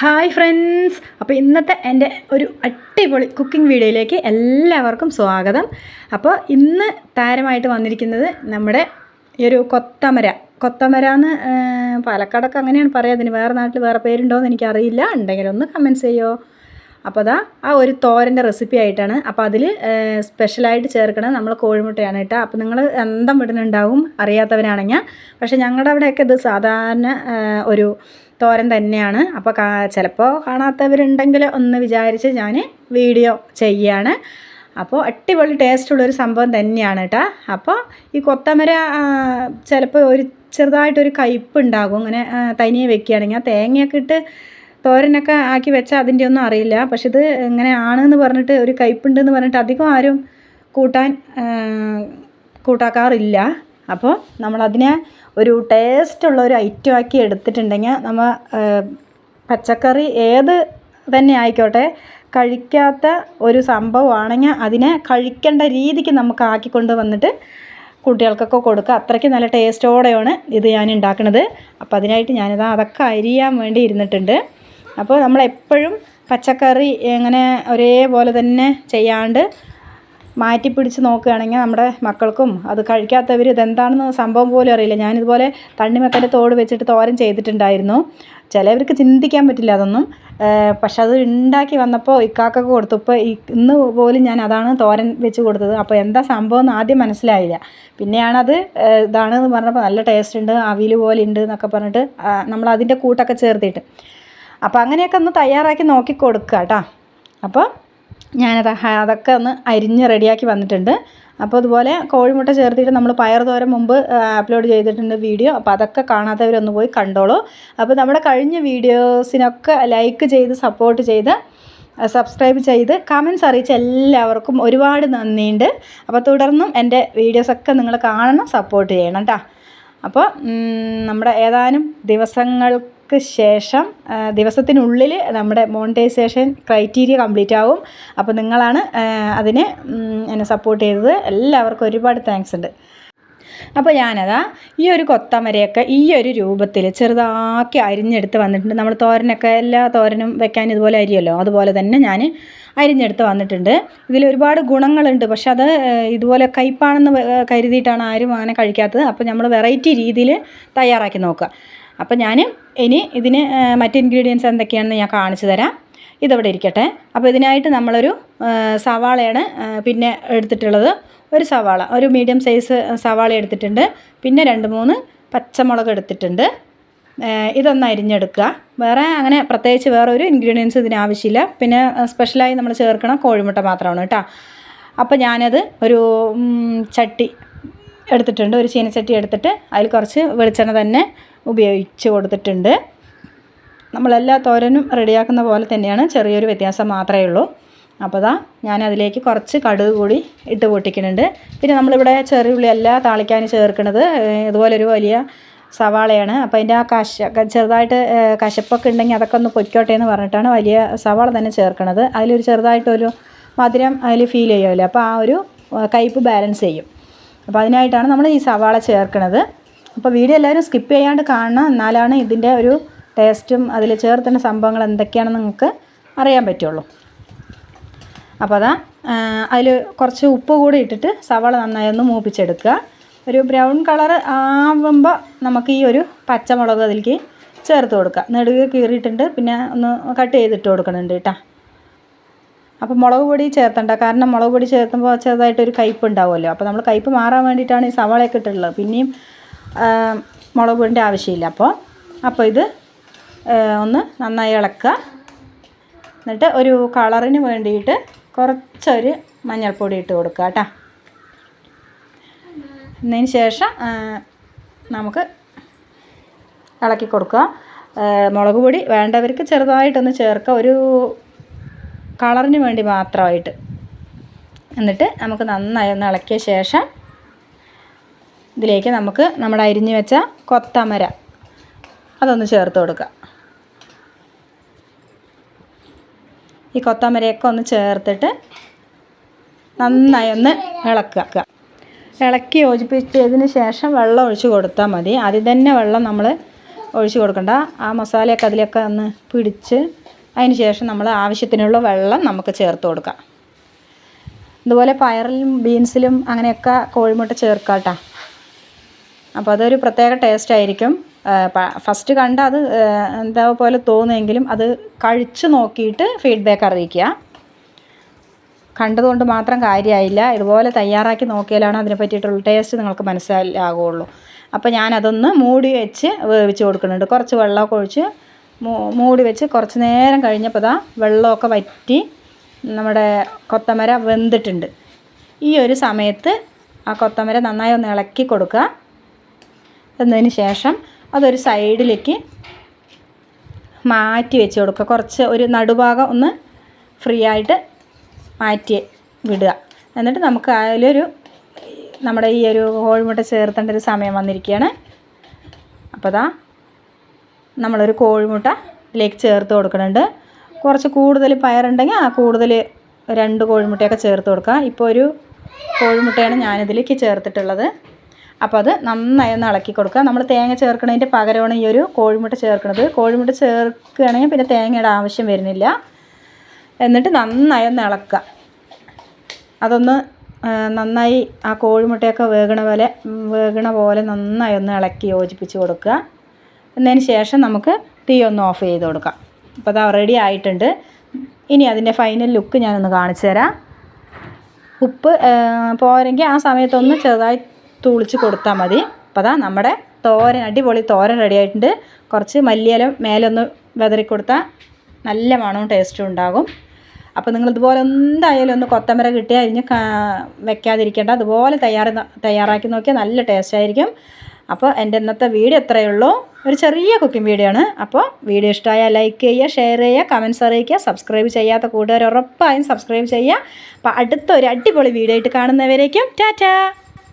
Hi friends. അപ്പോൾ ഇന്നത്തെ എന്റെ ഒരു അടിപൊളി കുക്കിംഗ് വീഡിയോയിലേക്ക് എല്ലാവർക്കും സ്വാഗതം. അപ്പോൾ ഇന്ന് താരമായിട്ട് വന്നിരിക്കുന്നത് നമ്മുടെ ഈ ഒരു കൊത്തമര. കൊത്തമര എന്ന് പാലക്കാടൊക്കെ അങ്ങനെയാണ് പറയുക. അതിന് വേറെ നാട്ടിൽ വേറെ പേരുണ്ടോ എന്ന് എനിക്കറിയില്ല. ഉണ്ടെങ്കിൽ ഒന്ന് കമൻസ് ചെയ്യുമോ അപ്പോൾ അതാ ആ ഒരു തോരന്റെ റെസിപ്പി ആയിട്ടാണ്. അപ്പോൾ അതിൽ സ്പെഷ്യലായിട്ട് ചേർക്കണത് നമ്മൾ കോഴിമുട്ടയാണ് കേട്ടോ. അപ്പോൾ നിങ്ങൾ എന്തം വിടുന്നുണ്ടാവും അറിയാത്തവരാണെങ്കിൽ. പക്ഷേ ഞങ്ങളുടെ അവിടെയൊക്കെ ഇത് സാധാരണ ഒരു തോരൻ തന്നെയാണ്. അപ്പോൾ ചിലപ്പോൾ കാണാത്തവരുണ്ടെങ്കിൽ ഒന്ന് വിചാരിച്ച് ഞാൻ വീഡിയോ ചെയ്യാണ്. അപ്പോൾ അടിപൊളി ടേസ്റ്റുള്ളൊരു സംഭവം തന്നെയാണ് കേട്ടോ. അപ്പോൾ ഈ കൊത്തമര ചിലപ്പോൾ ഒരു ചെറുതായിട്ടൊരു കയ്പ്പ് ഉണ്ടാകും. അങ്ങനെ തനിയെ വെക്കുകയാണെങ്കിൽ ആ തേങ്ങയൊക്കെ ഇട്ട് തോരനൊക്കെ ആക്കി വെച്ചാൽ അതിന്റെ ഒന്നും അറിയില്ല. പക്ഷെ ഇത് ഇങ്ങനെ ആണെന്ന് പറഞ്ഞിട്ട് ഒരു കയ്പുണ്ടെന്ന് പറഞ്ഞിട്ട് അധികം ആരും കൂട്ടാൻ കൂട്ടാക്കാറില്ല. അപ്പോൾ നമ്മളതിനെ ഒരു ടേസ്റ്റുള്ള ഒരു ഐറ്റം ആക്കി എടുത്തിട്ടുണ്ടെങ്കിൽ നമ്മൾ പച്ചക്കറി ഏത് തന്നെ ആയിക്കോട്ടെ കഴിക്കാത്ത ഒരു സംഭവമാണെങ്കിൽ അതിനെ കഴിക്കേണ്ട രീതിക്ക് നമുക്ക് ആക്കിക്കൊണ്ട് വന്നിട്ട് കുട്ടികൾക്കൊക്കെ കൊടുക്കുക. അത്രയ്ക്ക് നല്ല ടേസ്റ്റോടെയാണ് ഇത് ഞാൻ ഉണ്ടാക്കുന്നത് അപ്പോൾ അതിനായിട്ട് ഞാനിത് അതൊക്കെ അരിയാൻ വേണ്ടി ഇരുന്നിട്ടുണ്ട്. അപ്പോൾ നമ്മളെപ്പോഴും പച്ചക്കറി ഇങ്ങനെ ഒരേപോലെ തന്നെ ചെയ്യാണ്ട് മാറ്റി പിടിച്ച് നോക്കുകയാണെങ്കിൽ നമ്മുടെ മക്കൾക്കും അത് കഴിക്കാത്തവർ ഇതെന്താണെന്ന് സംഭവം പോലും അറിയില്ല. ഞാനിതുപോലെ തണ്ണിമക്കന്റെ തോട് വെച്ചിട്ട് തോരൻ ചെയ്തിട്ടുണ്ടായിരുന്നു. ചിലവർക്ക് ചിന്തിക്കാൻ പറ്റില്ല അതൊന്നും. പക്ഷെ അത് ഉണ്ടാക്കി വന്നപ്പോൾ ഇക്കാക്കൊക്കെ കൊടുത്തു. ഇപ്പോൾ ഇന്ന് പോലും ഞാൻ അതാണ് തോരൻ വെച്ച് കൊടുത്തത്. അപ്പോൾ എന്താ സംഭവം എന്ന് ആദ്യം മനസ്സിലായില്ല. പിന്നെയാണത് ഇതാണ് പറഞ്ഞപ്പോൾ നല്ല ടേസ്റ്റ് ഉണ്ട് അവിൽ പോലെ ഉണ്ട് എന്നൊക്കെ പറഞ്ഞിട്ട് നമ്മൾ അതിന്റെ കൂട്ടൊക്കെ ചേർത്തിട്ട്. അപ്പോൾ അങ്ങനെയൊക്കെ ഒന്ന് തയ്യാറാക്കി നോക്കി കൊടുക്കുക കേട്ടോ അപ്പോൾ ഞാനത് അതൊക്കെ ഒന്ന് അരിഞ്ഞ് റെഡിയാക്കി വന്നിട്ടുണ്ട്. അപ്പോൾ അതുപോലെ കോഴിമുട്ട ചേർത്തിട്ട് നമ്മൾ പയർ തോരം മുമ്പ് അപ്ലോഡ് ചെയ്തിട്ടുണ്ട് വീഡിയോ. അപ്പോൾ അതൊക്കെ കാണാത്തവരൊന്ന് പോയി കണ്ടോളൂ. അപ്പോൾ നമ്മുടെ കഴിഞ്ഞ വീഡിയോസിനൊക്കെ ലൈക്ക് ചെയ്ത് സപ്പോർട്ട് ചെയ്ത് സബ്സ്ക്രൈബ് ചെയ്ത് കമൻസ് അറിയിച്ച എല്ലാവർക്കും ഒരുപാട് നന്ദിയുണ്ട്. അപ്പോൾ തുടർന്നും എന്റെ വീഡിയോസൊക്കെ നിങ്ങൾ കാണണം സപ്പോർട്ട് ചെയ്യണം കേട്ടോ അപ്പോൾ നമ്മുടെ ഏതാനും ദിവസങ്ങൾക്ക് ശേഷം ദിവസത്തിനുള്ളിൽ നമ്മുടെ മോണിറ്റൈസേഷൻ ക്രൈറ്റീരിയ കംപ്ലീറ്റ് ആവും അപ്പോൾ നിങ്ങളാണ് അതിന് എന്നെ സപ്പോർട്ട് ചെയ്തത്. എല്ലാവർക്കും ഒരുപാട് താങ്ക്സ് ഉണ്ട്. അപ്പോൾ ഞാനതാ ഈ ഒരു കൊത്തമരയൊക്കെ ഈ ഒരു രൂപത്തിൽ ചെറുതാക്കി അരിഞ്ഞെടുത്ത് വന്നിട്ടുണ്ട്. നമ്മൾ തോരനൊക്കെ എല്ലാ തോരനും വെക്കാൻ ഇതുപോലെ അരിയല്ലോ. അതുപോലെ തന്നെ ഞാൻ അരിഞ്ഞെടുത്ത് വന്നിട്ടുണ്ട്. ഇതിൽ ഒരുപാട് ഗുണങ്ങളുണ്ട്. പക്ഷെ അത് ഇതുപോലെ കയ്പാണെന്ന് കരുതിയിട്ടാണ് ആരും അങ്ങനെ കഴിക്കാത്തത്. അപ്പോൾ നമ്മൾ വെറൈറ്റി രീതിയിൽ തയ്യാറാക്കി നോക്കുക. അപ്പോൾ ഞാൻ ഇനി ഇതിന് മറ്റ് ഇൻഗ്രീഡിയൻസ് എന്തൊക്കെയാണെന്ന് ഞാൻ കാണിച്ചു തരാം. ഇതവിടെ ഇരിക്കട്ടെ. അപ്പോൾ ഇതിനായിട്ട് നമ്മളൊരു സവാളയാണ് പിന്നെ എടുത്തിട്ടുള്ളത്. ഒരു സവാള ഒരു മീഡിയം സൈസ് സവാള എടുത്തിട്ടുണ്ട്. പിന്നെ രണ്ട് മൂന്ന് പച്ചമുളക് എടുത്തിട്ടുണ്ട്. ഇതൊന്ന് അരിഞ്ഞെടുക്കുക. വേറെ അങ്ങനെ പ്രത്യേകിച്ച് വേറെ ഒരു ഇൻഗ്രീഡിയൻസ് ഇതിന് ആവശ്യമില്ല. പിന്നെ സ്പെഷ്യലായി നമ്മൾ ചേർക്കണം കോഴിമുട്ട മാത്രമാണ് കേട്ടോ. അപ്പോൾ ഞാനത് ഒരു ചട്ടി എടുത്തിട്ടുണ്ട്. ഒരു ചീനച്ചട്ടി എടുത്തിട്ട് അതിൽ കുറച്ച് വെളിച്ചെണ്ണ തന്നെ ഉപയോഗിച്ച് കൊടുത്തിട്ടുണ്ട്. നമ്മളെല്ലാ തോരനും റെഡിയാക്കുന്ന പോലെ തന്നെയാണ്. ചെറിയൊരു വ്യത്യാസം മാത്രമേ ഉള്ളൂ. അപ്പോൾ ദാ ഞാൻ അതിലേക്ക് കുറച്ച് കടുക് കൂടി ഇട്ട് പൊട്ടിക്കുന്നുണ്ട്. പിന്നെ നമ്മളിവിടെ ചെറിയുള്ളി അല്ല താളിക്കാൻ ചേർക്കുന്നത് ഇതുപോലൊരു വലിയ സവാളയാണ്. അപ്പോൾ അതിന്റെ ആ കശ ചെറുതായിട്ട് കശപ്പൊക്കെ ഉണ്ടെങ്കിൽ അതൊക്കെ ഒന്ന് പൊയ്ക്കോട്ടെ എന്ന് പറഞ്ഞിട്ടാണ് വലിയ സവാള തന്നെ ചേർക്കുന്നത്. അതിലൊരു ചെറുതായിട്ടൊരു മധുരം അതിൽ ഫീൽ ചെയ്യുമല്ലോ. അപ്പോൾ ആ ഒരു കയ്പ്പ് ബാലൻസ് ചെയ്യും. അപ്പോൾ അതിനായിട്ടാണ് നമ്മൾ ഈ സവാള ചേർക്കുന്നത്. അപ്പോൾ വീഡിയോ എല്ലാവരും സ്കിപ്പ് ചെയ്യാണ്ട് കാണണം. എന്നാലാണ് ഇതിന്റെ ഒരു ടേസ്റ്റും അതിൽ ചേർത്തുന്ന സംഭവങ്ങൾ എന്തൊക്കെയാണെന്ന് നിങ്ങൾക്ക് അറിയാൻ പറ്റുള്ളൂ. അപ്പോൾ അതാ അതിൽ കുറച്ച് ഉപ്പ് കൂടി ഇട്ടിട്ട് സവാള നന്നായി ഒന്ന് മൂപ്പിച്ചെടുക്കുക. ഒരു ബ്രൗൺ കളർ ആവുമ്പോൾ നമുക്ക് ഈ ഒരു പച്ചമുളക് അതിലേക്ക് ചേർത്ത് കൊടുക്കുക. നെടുകെ കീറിയിട്ടുണ്ട് പിന്നെ ഒന്ന് കട്ട് ചെയ്തിട്ട് കൊടുക്കുന്നുണ്ട് കേട്ടോ. അപ്പോൾ മുളക് പൊടി ചേർത്തണ്ട. കാരണം മുളക് പൊടി ചേർത്തുമ്പോൾ ചെറുതായിട്ടൊരു കയ്പ്പ് ഉണ്ടാവുമല്ലോ. അപ്പോൾ നമ്മൾ കയ്പ്പ് മാറാൻ വേണ്ടിയിട്ടാണ് ഈ സവാളയൊക്കെ ഇട്ടിട്ടുള്ളത്. പിന്നെയും മുളക് പൊടിന്റെ ആവശ്യമില്ല. അപ്പോൾ അപ്പോൾ ഇത് ഒന്ന് നന്നായി ഇളക്കുക. എന്നിട്ട് ഒരു കളറിന് വേണ്ടിയിട്ട് കുറച്ചൊരു മഞ്ഞൾപ്പൊടി ഇട്ട് കൊടുക്കുക കേട്ടോ. എന്നതിന് ശേഷം നമുക്ക് ഇളക്കി കൊടുക്കുക. മുളക് പൊടി വേണ്ടവർക്ക് ചെറുതായിട്ടൊന്ന് ചേർക്കുക. ഒരു കളറിന് വേണ്ടി മാത്രമായിട്ട്. എന്നിട്ട് നമുക്ക് നന്നായി ഒന്ന് ഇളക്കിയ ശേഷം ഇതിലേക്ക് നമുക്ക് നമ്മുടെ അരിഞ്ഞു വെച്ച കൊത്തമര അതൊന്ന് ചേർത്ത് കൊടുക്കുക. ഈ കൊത്തമരയൊക്കെ ഒന്ന് ചേർത്തിട്ട് നന്നായി ഒന്ന് ഇളക്കുക. ഇളക്കി യോജിപ്പിച്ചതിന് ശേഷം വെള്ളം ഒഴിച്ച് കൊടുത്താൽ മതി. അതിൽ തന്നെ വെള്ളം നമ്മൾ ഒഴിച്ച് കൊടുക്കണ്ട. ആ മസാലയൊക്കെ അതിലൊക്കെ ഒന്ന് പിടിച്ച് അതിന് ശേഷം നമ്മൾ ആവശ്യത്തിനുള്ള വെള്ളം നമുക്ക് ചേർത്ത് കൊടുക്കാം. ഇതുപോലെ പയറിലും ബീൻസിലും അങ്ങനെയൊക്കെ കോഴിമുട്ട കേട്ടോ അപ്പോൾ അതൊരു പ്രത്യേക ടേസ്റ്റ് ആയിരിക്കും. ഫസ്റ്റ് കണ്ട അത് എന്താ പോലെ തോന്നുമെങ്കിലും അത് കഴിച്ച് നോക്കിയിട്ട് ഫീഡ്ബാക്ക് അറിയിക്കുക. കണ്ടതുകൊണ്ട് മാത്രം കാര്യമായില്ല ഇതുപോലെ തയ്യാറാക്കി നോക്കിയാലാണ് അതിനെ പറ്റിയിട്ടുള്ള ടേസ്റ്റ് നിങ്ങൾക്ക് മനസ്സിലാകുള്ളൂ അപ്പോൾ ഞാനതൊന്ന് മൂടി വെച്ച് വേവിച്ച് കൊടുക്കുന്നുണ്ട്. കുറച്ച് വെള്ളമൊക്കെ ഒഴിച്ച് മൂടി വെച്ച് കുറച്ച് നേരം കഴിഞ്ഞപ്പോൾ ദാ വെള്ളമൊക്കെ വറ്റി നമ്മുടെ കൊത്തമര വെന്തിട്ടുണ്ട്. ഈ ഒരു സമയത്ത് ആ കൊത്തമര നന്നായി ഒന്ന് ഇളക്കി കൊടുക്കുക. എന്നതിന് ശേഷം അതൊരു സൈഡിലേക്ക് മാറ്റി വെച്ച് കൊടുക്കുക. കുറച്ച് ഒരു നടുഭാഗം ഒന്ന് ഫ്രീ ആയിട്ട് മാറ്റി വിടുക. എന്നിട്ട് നമുക്ക് അതിലൊരു നമ്മുടെ ഈ ഒരു കോഴിമുട്ട ചേർത്തേണ്ട ഒരു സമയം വന്നിരിക്കുകയാണ്. അപ്പോൾ ദാ നമ്മളൊരു കോഴിമുട്ട ഇതിലേക്ക് ചേർത്ത് കൊടുക്കുന്നുണ്ട്. കുറച്ച് കൂടുതൽ പയറുണ്ടെങ്കിൽ ആ കൂടുതൽ രണ്ട് കോഴിമുട്ടയൊക്കെ ചേർത്ത് കൊടുക്കുക. ഇപ്പോൾ ഒരു കോഴിമുട്ടയാണ് ഞാനിതിലേക്ക് ചേർത്തിട്ടുള്ളത്. അപ്പോൾ അത് നന്നായി ഒന്ന് ഇളക്കി കൊടുക്കുക. നമ്മൾ തേങ്ങ ചേർക്കണതിന്റെ പകരമാണ് ഈ ഒരു കോഴിമുട്ട ചേർക്കുന്നത്. കോഴിമുട്ട ചേർക്കുകയാണെങ്കിൽ പിന്നെ തേങ്ങയുടെ ആവശ്യം വരുന്നില്ല. എന്നിട്ട് നന്നായി ഒന്ന് ഇളക്കുക. അതൊന്ന് നന്നായി ആ കോഴിമുട്ടയൊക്കെ വേകണ പോലെ വേകണ പോലെ നന്നായി ഒന്ന് ഇളക്കി യോജിപ്പിച്ച് കൊടുക്കുക. എന്നതിന് ശേഷം നമുക്ക് തീ ഒന്ന് ഓഫ് ചെയ്ത് കൊടുക്കാം. അപ്പോൾ അത് റെഡി ആയിട്ടുണ്ട്. ഇനി അതിന്റെ ഫൈനൽ ലുക്ക് ഞാനൊന്ന് കാണിച്ചു തരാം. ഉപ്പ് പോരെങ്കിൽ ആ സമയത്തൊന്ന് ചെറുതായി തുളിച്ച് കൊടുത്താൽ മതി. അപ്പോൾ അതാ നമ്മുടെ തോരൻ അടിപൊളി തോരൻ റെഡി ആയിട്ടുണ്ട്. കുറച്ച് മല്ലിയില മേലൊന്ന് വിതറി കൊടുത്താൽ നല്ല മണവും ടേസ്റ്റും ഉണ്ടാകും. അപ്പോൾ നിങ്ങൾ ഇതുപോലെ എന്തായാലും ഒന്ന് കൊത്തമര കിട്ടിയാൽ അരിഞ്ഞ് വെക്കാതിരിക്കേണ്ട. അതുപോലെ തയ്യാർ തയ്യാറാക്കി നോക്കിയാൽ നല്ല ടേസ്റ്റ് ആയിരിക്കും. അപ്പോൾ എന്റെ ഇന്നത്തെ വീഡിയോ എത്രയേ ഉള്ളൂ. ഒരു ചെറിയ കുക്കിംഗ് വീഡിയോ ആണ്. അപ്പോൾ വീഡിയോ ഇഷ്ടമായാൽ ലൈക്ക് ചെയ്യുക ഷെയർ ചെയ്യുക കമന്റ്സ് അറിയിക്കുക സബ്സ്ക്രൈബ് ചെയ്യാത്ത കൂട്ടുകാർ ഉറപ്പായും സബ്സ്ക്രൈബ് ചെയ്യുക. അപ്പോൾ അടുത്തൊരു അടിപൊളി വീഡിയോ ആയിട്ട് കാണുന്നവരേക്കും ടാറ്റാ!